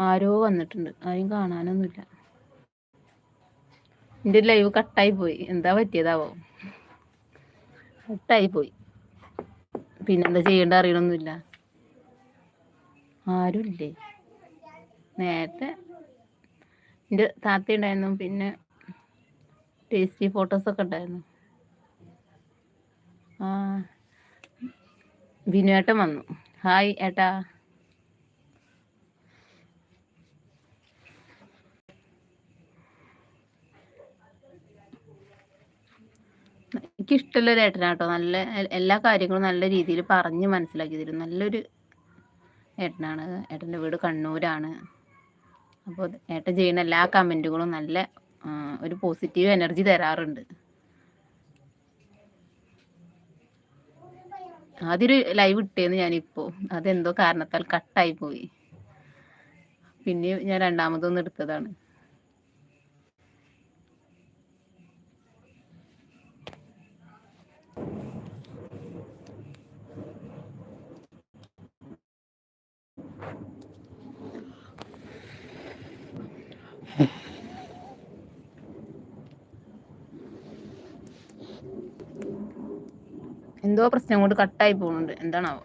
ആരോ വന്നിട്ടുണ്ട്. ആരും കാണാനൊന്നുമില്ല. എന്റെ ലൈവ് കട്ടായി പോയി. എന്താ പറ്റിയതാവോ? കട്ടായി പോയി. പിന്നെന്താ ചെയ്യേണ്ട അറിയണമൊന്നുമില്ല ആരുമില്ലേ? നേരത്തെ എന്റെ താത്ത ഉണ്ടായിരുന്നു. പിന്നെ ടേസ്റ്റി ഫോട്ടോസ് ഒക്കെ ഉണ്ടായിരുന്നു. ആ ബിനുവേട്ടൻ വന്നു. ഹായ് ഏട്ടാ. എനിക്കിഷ്ടമുള്ള ഒരു ഏട്ടനാട്ടോ. നല്ല എല്ലാ കാര്യങ്ങളും നല്ല രീതിയിൽ പറഞ്ഞ് മനസ്സിലാക്കി തരും നല്ലൊരു ഏട്ടനാണ്. ഏട്ടന്റെ വീട് കണ്ണൂരാണ്. അപ്പോൾ ഏട്ടൻ ചെയ്യുന്ന എല്ലാ കമന്റുകളും നല്ല ഒരു പോസിറ്റീവ് എനർജി തരാറുണ്ട്. ആദ്യൊരു ലൈവ് ഇട്ടേന്ന് ഞാനിപ്പോൾ. അതെന്തോ കാരണത്താൽ കട്ടായി പോയി. പിന്നെ ഞാൻ രണ്ടാമതൊന്നും എടുത്തതാണ്. എന്തോ പ്രശ്നം കൊണ്ട് കട്ടായി പോകുന്നുണ്ട്. എന്താണാവോ?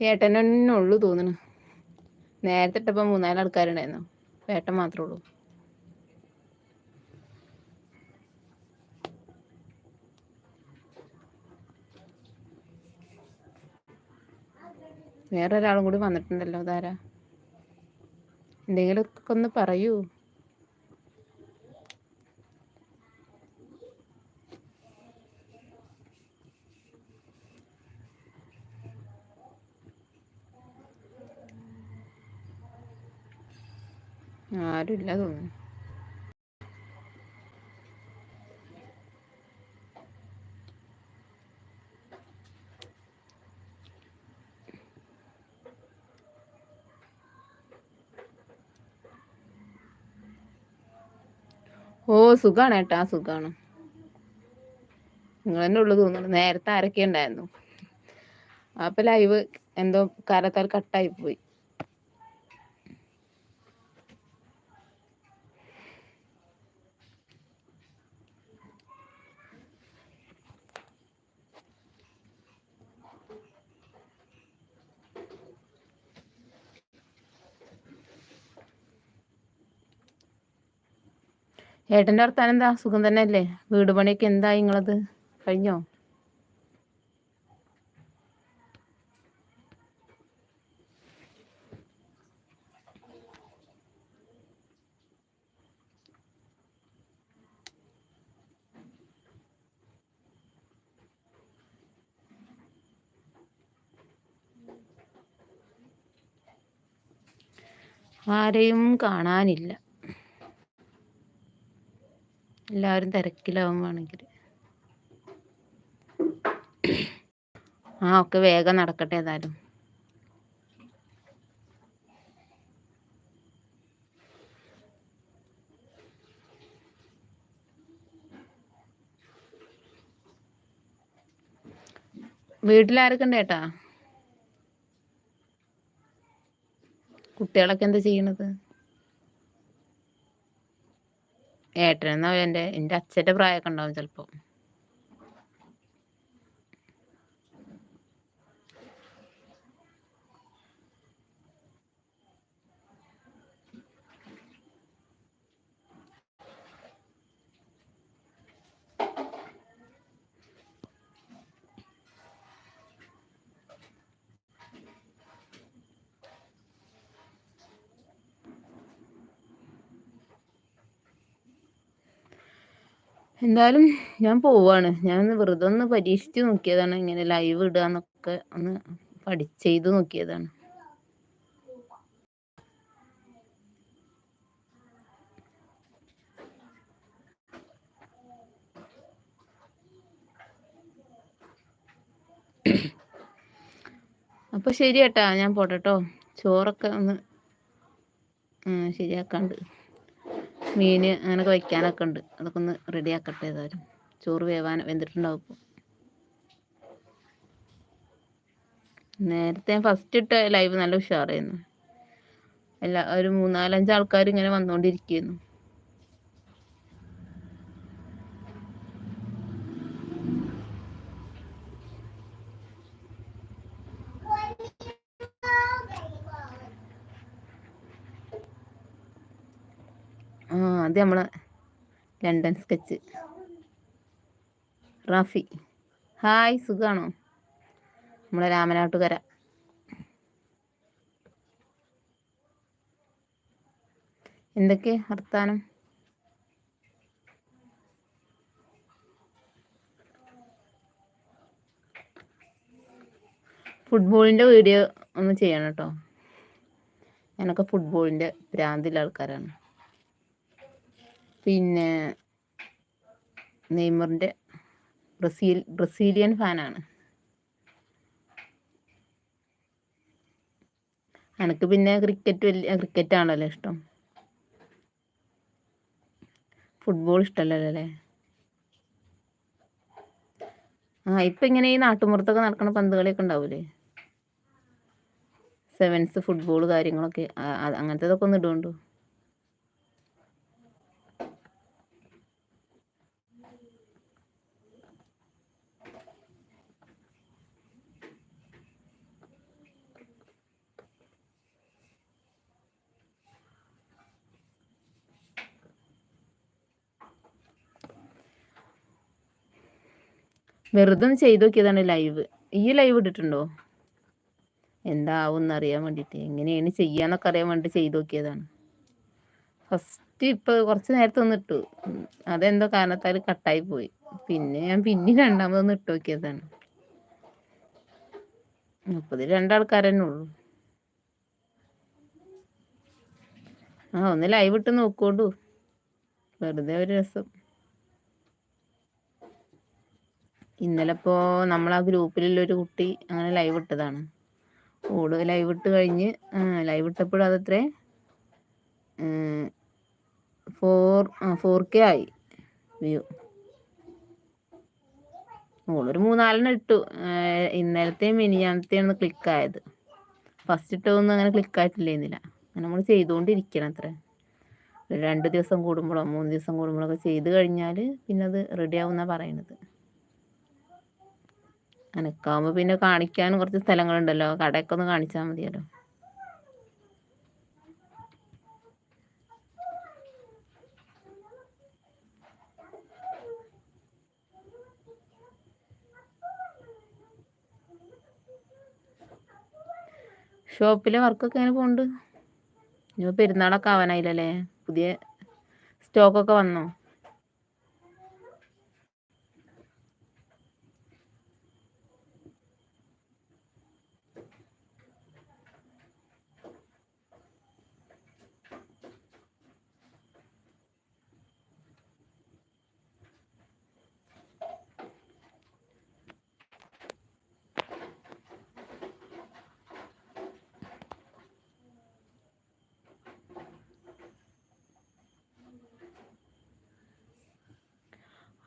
ഏട്ടനെ ഉള്ളു തോന്നുന്നു. നേരത്തെ ഇട്ടപ്പോൾ മൂന്നാൽ ആൾക്കാരുണ്ടായിരുന്നു. വേട്ട മാത്രമേ ഉള്ളൂ. വേറൊരാളും കൂടി വന്നിട്ടുണ്ടല്ലോ ധാര. എന്തെങ്കിലുമൊക്കെ ഒന്ന് പറയൂ. ആരുമില്ല തോന്നുന്നു. ഓ സുഖാണ് ഏട്ടാ സുഖാണ്. നിങ്ങൾ തന്നെ ഉള്ളു തോന്നുന്നു. നേരത്തെ ആരൊക്കെ ഉണ്ടായിരുന്നു? അപ്പൊ ലൈവ് എന്തോ കാലത്താൽ കട്ടായി പോയി. ഏട്ടന്റെ വർത്താനം എന്താ? സുഖം തന്നെ അല്ലേ വീട് പണിയൊക്കെ എന്താ നിങ്ങളത്? കഴിഞ്ഞോ? ആരെയും കാണാനില്ല. എല്ലാവരും തിരക്കിലാവും വേണമെങ്കിൽ. ആ ഒക്കെ വേഗം നടക്കട്ടെ ഏതായാലും. വീട്ടിലാരൊക്കെ ഉണ്ട് കുട്ടികളൊക്കെ എന്താ ചെയ്യണത്? ഏട്ടനെന്നാ എന്റെ എന്റെ അച്ഛന്റെ പ്രായമൊക്കെ ഉണ്ടാവും ചിലപ്പോൾ എന്തായാലും ഞാൻ പോവാണ്. ഞാൻ വെറുതെ ഒന്ന് പരീക്ഷിച്ച് നോക്കിയതാണ്. ഇങ്ങനെ ലൈവ് ഇടുക എന്നൊക്കെ ഒന്ന് പഠി ചെയ്ത് നോക്കിയതാണ്. അപ്പൊ ശരി ഏട്ടാ ഞാൻ പോട്ടെട്ടോ. ചോറൊക്കെ ഒന്ന് ശരിയാക്കാണ്ട്. മീൻ അങ്ങനെയൊക്കെ വയ്ക്കാനൊക്കെ ഉണ്ട്. അതൊക്കെ ഒന്ന് റെഡി ആക്കട്ടെ ഏതായാലും. ചോറ് വേവാൻ വെന്തിട്ടുണ്ടാവും ഇപ്പോൾ നേരത്തെ ഫസ്റ്റ് ഇട്ട ലൈവ് നല്ല ഉഷാറായിരുന്നു. എല്ലാ ഒരു മൂന്നാലഞ്ച് ആൾക്കാർ ഇങ്ങനെ വന്നുകൊണ്ടിരിക്കുന്നു ആ അത് നമ്മളെ ലണ്ടൻ സ്കെച്ച് റാഫി. ഹായ് സുഖാണോ? നമ്മളെ രാമനാട്ടുകര. എന്തൊക്കെ വർത്താനം? ഫുട്ബോളിന്റെ വീഡിയോ ഒന്ന് ചെയ്യണം കേട്ടോ. ഞാനൊക്കെ ഫുട്ബോളിന്റെ ഭ്രാന്തിലുള്ള ആൾക്കാരാണ്. പിന്നെ നെയ്മറിന്റെ ബ്രസീൽ ബ്രസീലിയൻ ഫാനാണ്. എനിക്ക് പിന്നെ ക്രിക്കറ്റ് വലിയ ക്രിക്കറ്റ് ആണല്ലോ ഇഷ്ടം. ഫുട്ബോൾ ഇഷ്ടമല്ലല്ലോ അല്ലേ ആ ഇപ്പം ഇങ്ങനെ ഈ നാട്ടുമ്പുറത്തൊക്കെ നടക്കുന്ന പന്തുകളിയൊക്കെ ഉണ്ടാവൂലേ? സെവൻസ് ഫുട്ബോൾ കാര്യങ്ങളൊക്കെ അങ്ങനത്തെ ഇതൊക്കെ ഒന്ന് ഇടുകൊണ്ടു വെറുതെ ഒന്ന് ചെയ്ത് നോക്കിയതാണ് ലൈവ്. ഈ ലൈവ് ഇട്ടിട്ടുണ്ടോ? എന്താവും അറിയാൻ വേണ്ടിയിട്ട് എങ്ങനെയാണ് ചെയ്യാന്നൊക്കെ അറിയാൻ വേണ്ടി ചെയ്തു നോക്കിയതാണ്. ഫസ്റ്റ് ഇപ്പോൾ കുറച്ച് നേരത്തെ ഒന്ന് ഇട്ടു. അതെന്തോ കാരണത്താൽ കട്ടായി പോയി. പിന്നെ ഞാൻ പിന്നെ രണ്ടാമതൊന്ന് ഇട്ട് നോക്കിയതാണ്. മുപ്പത് രണ്ടാൾക്കാരെന്നെ ഉള്ളൂ. ആ ഒന്ന് ലൈവ് ഇട്ട് നോക്കോണ്ടു വെറുതെ ഒരു രസം. ഇന്നലെ ഇപ്പോൾ നമ്മൾ ആ ഗ്രൂപ്പിലുള്ളൊരു കുട്ടി അങ്ങനെ ലൈവ് ഇട്ടതാണ്. ഓട് ലൈവ് ഇട്ട് കഴിഞ്ഞ് ലൈവ് ഇട്ടപ്പോഴും അതത്രേ ഫോർ ഫോർ കെ ആയി വ്യൂ ഓളൊരു മൂന്നാലെണ്ണം ഇട്ടു. ഇന്നലത്തെയും ക്ലിക്ക് ആയത്. ഫസ്റ്റ് ഇട്ടതൊന്നും അങ്ങനെ ക്ലിക്ക് ക്ലിക്കായിട്ടില്ലേന്നില്ല അങ്ങനെ നമ്മൾ ചെയ്തുകൊണ്ടിരിക്കണം അത്ര രണ്ട് ദിവസം കൂടുമ്പോഴോ മൂന്ന് ദിവസം കൂടുമ്പോഴൊക്കെ ചെയ്ത് കഴിഞ്ഞാൽ പിന്നെ അത് റെഡി ആവുമെന്നാണ് പറയണത്. അനക്കാവുമ്പോൾ പിന്നെ കാണിക്കാനും കുറച്ച് സ്ഥലങ്ങളുണ്ടല്ലോ. കടയൊക്കെ ഒന്ന് കാണിച്ചാൽ മതിയല്ലോ. ഷോപ്പിലെ വർക്കൊക്കെ എങ്ങനെ പോകുന്നുണ്ട് ഇനി പെരുന്നാളൊക്കെ ആവാനായില്ലല്ലേ? പുതിയ സ്റ്റോക്കൊക്കെ വന്നോ?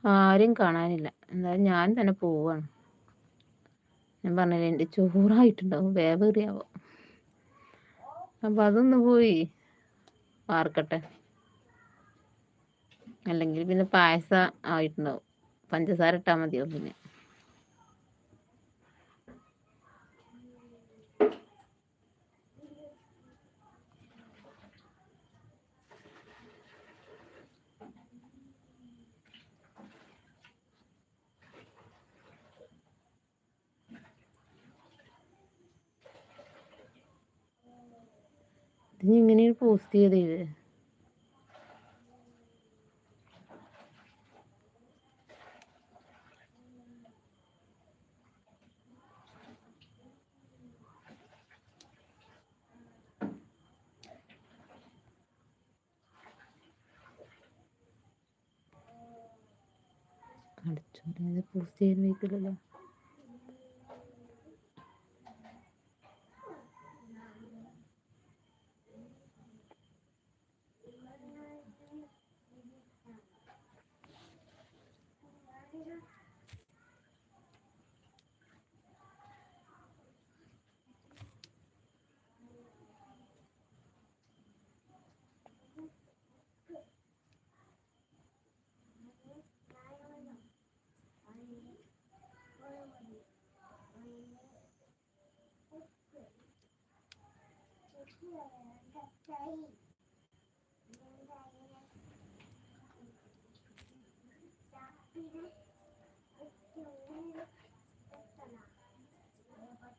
ആരും കാണാനില്ല. എന്തായാലും ഞാൻ തന്നെ പോവാണ്. ഞാൻ പറഞ്ഞില്ല എന്റെ ചോറായിട്ടുണ്ടാവും വേവേറിയാവോ അപ്പം അതൊന്ന് പോയി വാർക്കട്ടെ. അല്ലെങ്കിൽ പിന്നെ പായസം ആയിട്ടുണ്ടാവും. പഞ്ചസാര ഇട്ടാൽ മതിയോ പിന്നെ. ഇത് ഇങ്ങനെയാണ് പോസ്റ്റ് ചെയ്തത്. അടിച്ചോനെ പോസ്റ്റ് ചെയ്യാൻ വയ്ക്കില്ലല്ലോ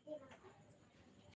Yeah.